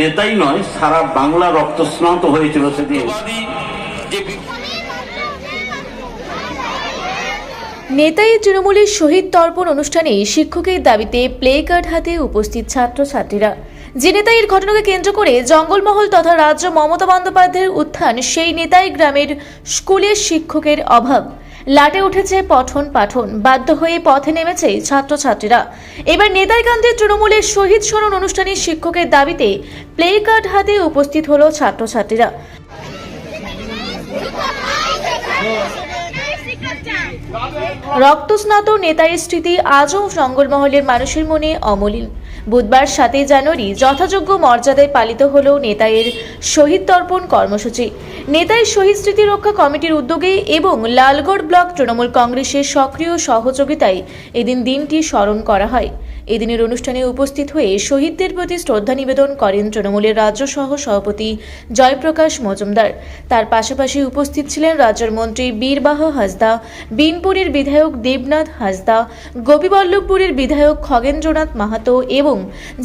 নেতাই নয় সারা বাংলা রক্তস্নাত হয়েছিল সেদিন। নেতাই তৃণমূলের শহীদ তর্পণ অনুষ্ঠানে শিক্ষকের দাবিতে প্লে কার্ড হাতে উপস্থিত ছাত্রছাত্রীরা। যে নেতাইয়ের ঘটনাকে কেন্দ্র করে জঙ্গলমহল তথা রাজ্য মমতা বন্দ্যোপাধ্যায়ের উত্থান সেই নেতাই গ্রামের স্কুলের শিক্ষকের অভাব। লাটে উঠেছে পঠন পাঠন। বাধ্য হয়ে পথে নেমেছে ছাত্রছাত্রীরা। এবার নেতাইকান্তের তৃণমূলের শহীদ স্মরণ অনুষ্ঠানে শিক্ষকের দাবিতে প্লে কার্ড হাতে উপস্থিত হলো ছাত্রছাত্রীরা। রক্তস্নাত নেতার স্মৃতি আজও জঙ্গলমহলের মানুষের মনে অমলিন। বুধবার সাতই জানুয়ারি যথাযোগ্য মর্যাদায় পালিত হল নেতায়ের শহীদ তর্পণ কর্মসূচি। নেতাই শহীদ স্মৃতি রক্ষা কমিটির উদ্যোগে এবং লালগড় ব্লক তৃণমূল কংগ্রেসের সক্রিয় সহযোগিতায় এদিন দিনটি স্মরণ করা হয়। এদিনের অনুষ্ঠানে উপস্থিত হয়ে শহীদদের প্রতি শ্রদ্ধা নিবেদন করেন তৃণমূলের রাজ্য সহ সভাপতি জয়প্রকাশ মজুমদার। তার পাশাপাশি উপস্থিত ছিলেন রাজ্যের মন্ত্রী বীরবাহ হাসদা, বিনপুরের বিধায়ক দেবনাথ হাসদা, গোপীবল্লভপুরের বিধায়ক খগেন্দ্রনাথ মাহাতো এবং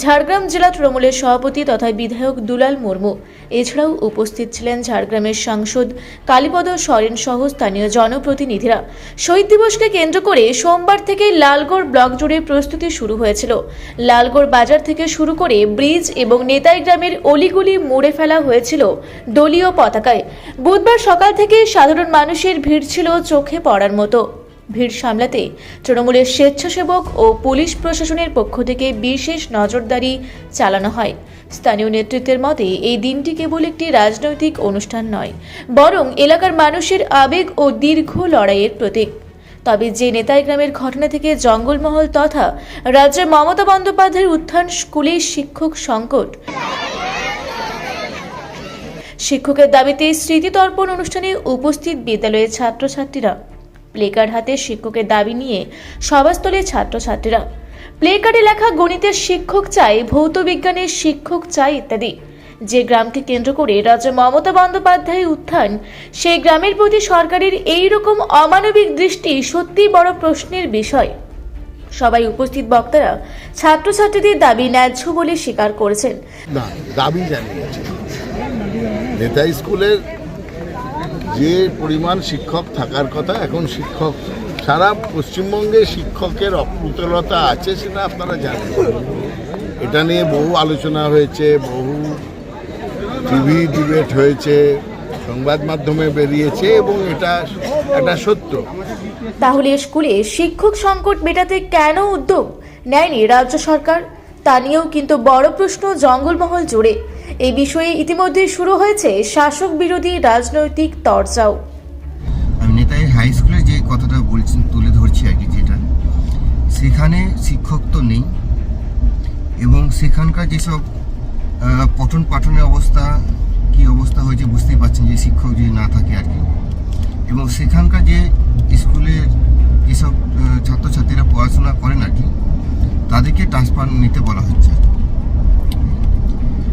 ঝাড়গ্রাম জেলা তৃণমূলের সভাপতি তথা বিধায়ক দুলাল মুর্মু। এছাড়াও উপস্থিত ছিলেন ঝাড়গ্রামের সাংসদ কালীপদ সরেন সহ স্থানীয় জনপ্রতিনিধিরা। শহীদ দিবসকে কেন্দ্র করে সোমবার থেকে লালগড় ব্লক জুড়ে প্রস্তুতি শুরু হয়েছিল। লালগড় বাজার থেকে শুরু করে ব্রিজ এবং নেতাই গ্রামের অলিগুলি মুড়ে ফেলা হয়েছিল দলীয় পতাকায়। বুধবার সকাল থেকে সাধারণ মানুষের ভিড় ছিল চোখে পড়ার মতো। ভিড় সামলাতে তৃণমূলের স্বেচ্ছাসেবক ও পুলিশ প্রশাসনের পক্ষ থেকে বিশেষ নজরদারি চালানো হয়। স্থানীয় নেতৃত্বের মতে, এই দিনটি কেবল একটি রাজনৈতিক অনুষ্ঠান নয়, বরং এলাকার মানুষের আবেগ ও দীর্ঘ লড়াইয়ের প্রতীক। তবে যে নেতাই গ্রামের ঘটনা থেকে জঙ্গলমহল তথা রাজ্যের মমতা বন্দ্যোপাধ্যায়ের উত্থান স্কুলের শিক্ষক সংকট। শিক্ষকের দাবিতে স্মৃতিতর্পণ অনুষ্ঠানে উপস্থিত বিদ্যালয়ের ছাত্রছাত্রীরা। প্লেকার্ড হাতে শিক্ষকের দাবি নিয়ে সভাস্থলে ছাত্রছাত্রীরা। প্লেকার্ডে লেখা গণিতের শিক্ষক চাই, ভৌত বিজ্ঞানের শিক্ষক চাই ইত্যাদি। যে গ্রামকে কেন্দ্র করে রাজ্য মমতা বন্দ্যোপাধ্যায়ের উত্থান, সেই গ্রামের প্রতি সরকারের এই রকম অমানবিক দৃষ্টি সত্যিই বড় প্রশ্নের বিষয়। সবাই উপস্থিত বক্তারা ছাত্রছাত্রীদের দাবি ন্যায্য বলে স্বীকার করেছেন। না, দাবি নেতাই স্কুলের যে পরিমাণ শিক্ষক থাকার কথা, এখন শিক্ষক সারা পশ্চিমবঙ্গে শিক্ষকের অপ্রতুলতা আছে সেটা আপনারা জানেন। এটা নিয়ে বহু আলোচনা হয়েছে, বহু টিভি ডিবেট হয়েছে সংবাদ মাধ্যমে বেরিয়েছে এবং এটা একটা সত্য। তাহলে স্কুলে শিক্ষক সংকট মেটাতে কেন উদ্যোগ নেয়নি রাজ্য সরকার? তা নিয়েও কিন্তু বড় প্রশ্ন জঙ্গলমহল জুড়ে। এই বিষয়ে ইতিমধ্যে শুরু হয়েছে শাসক বিরোধী রাজনৈতিক তরজাও। আমি নেতাই হাই স্কুলে যে কথাটা বলছি তুলে ধরছি আর কি যেটা সেখানে শিক্ষক তো নেই এবং সেখানকার যেসব পঠন পাঠনের অবস্থা, কি অবস্থা হয়েছে বুঝতেই পারছেন যে শিক্ষক যদি না থাকে আর কি। এবং সেখানকার যে স্কুলের যেসব ছাত্রছাত্রীরা পড়াশোনা করেন আর কি, তাদেরকে ট্রান্সফার নিতে বলা হচ্ছে।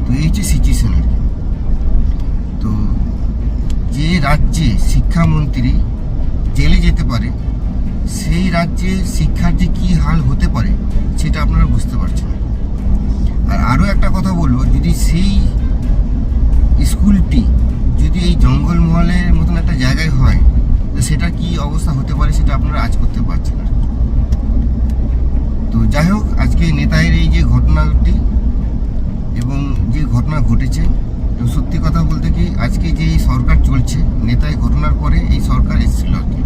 তো এই হচ্ছে সিচুয়েশন আর কি। তো যে রাজ্যে শিক্ষামন্ত্রী জেলে যেতে পারে, সেই রাজ্যে শিক্ষার যে কী হাল হতে পারে, সেটা আপনারা বুঝতে পারছেন আর আরও একটা কথা বলব, যদি সেই স্কুলটি যদি এই জঙ্গলমহলের মতন একটা জায়গায় হয়, তো সেটা কি অবস্থা হতে পারে সেটা আপনারা আজ করতে পারছেন না। তো যাই হোক, আজকে নেতায়ের এই যে ঘটনাটি এবং যে ঘটনা ঘটেছে সত্যি কথা বলতে কি, আজকে যে এই সরকার চলছে, নেতাই ঘটনার পরে এই সরকার এসেছিল আর কি।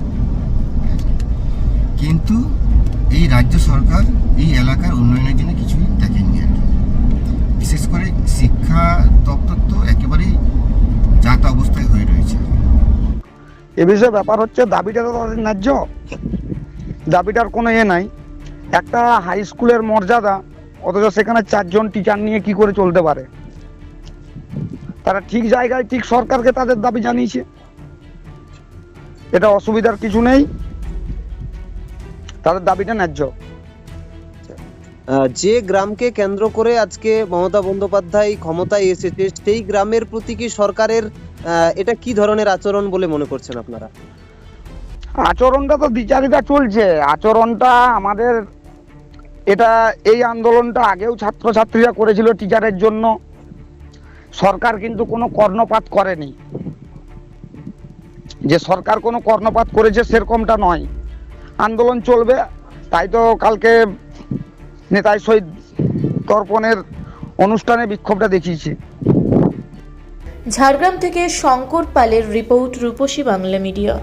কিন্তু এই রাজ্য সরকার এই এলাকার উন্নয়নের জন্য কিছুই দেখেননি আর বিশেষ করে শিক্ষা দপ্তর তো একেবারেই জাত অবস্থায় হয়ে রয়েছে। এ বিষয়ে ব্যাপার হচ্ছে, দাবিটা তো তাদের ন্যায্য। দাবিটার কোনো এ নাই। একটা হাই স্কুলের মর্যাদা, অথচ সেখানে চারজন টিচার নিয়ে কি করে চলতে পারে? তারা ঠিক জায়গায়, ঠিক সরকারকে তাদের দাবি জানিয়েছে। এটা অসুবিধার কিছু নেই। তাদের দাবিটা ন্যায্য। যে গ্রামকে কেন্দ্র করে আজকে মমতা বন্দ্যোপাধ্যায় ক্ষমতায় এসেছে, সেই গ্রামের প্রতি কি সরকারের এটা কি ধরনের আচরণ বলে মনে করছেন আপনারা? আচরণটা তো দ্বিচারিতা চলছে। আচরণটা আমাদের, এটা এই আন্দোলনটা আগেও ছাত্রছাত্রীরা করেছিল টিচারের জন্য। সরকার কিন্তু কোনো কর্ণপাত করেনি। যে সরকার কোনো কর্ণপাত করেছে সেরকমটা নয়। আন্দোলন চলবে, তাই তো কালকে নেতাই শহীদ তর্পণের অনুষ্ঠানে বিক্ষোভটা দেখিয়েছে। ঝাড়গ্রাম থেকে শঙ্কর পালের রিপোর্ট রূপসী বাংলা মিডিয়া।